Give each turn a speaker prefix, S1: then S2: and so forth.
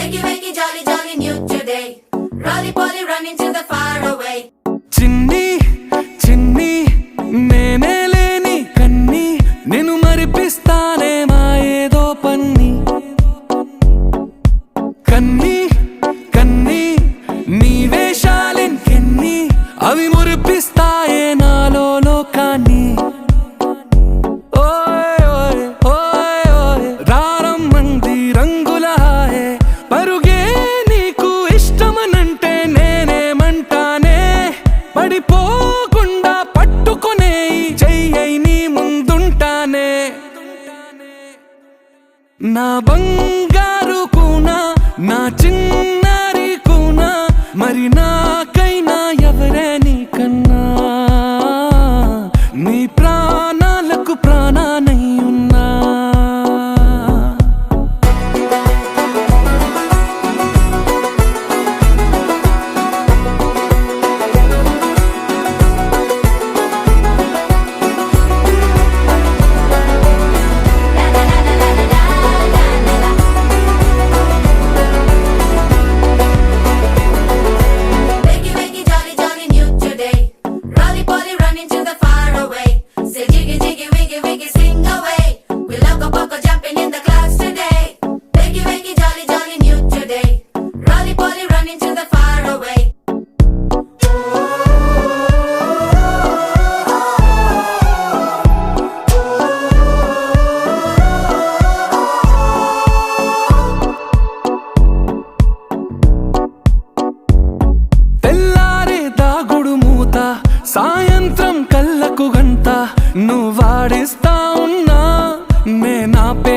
S1: Jolly, jolly new today. Rolly poly running to the far away.
S2: ना बंग సాయంత్రం కళ్ళకు గంట నువ్వు వాడిస్తా ఉన్నా నేనా పే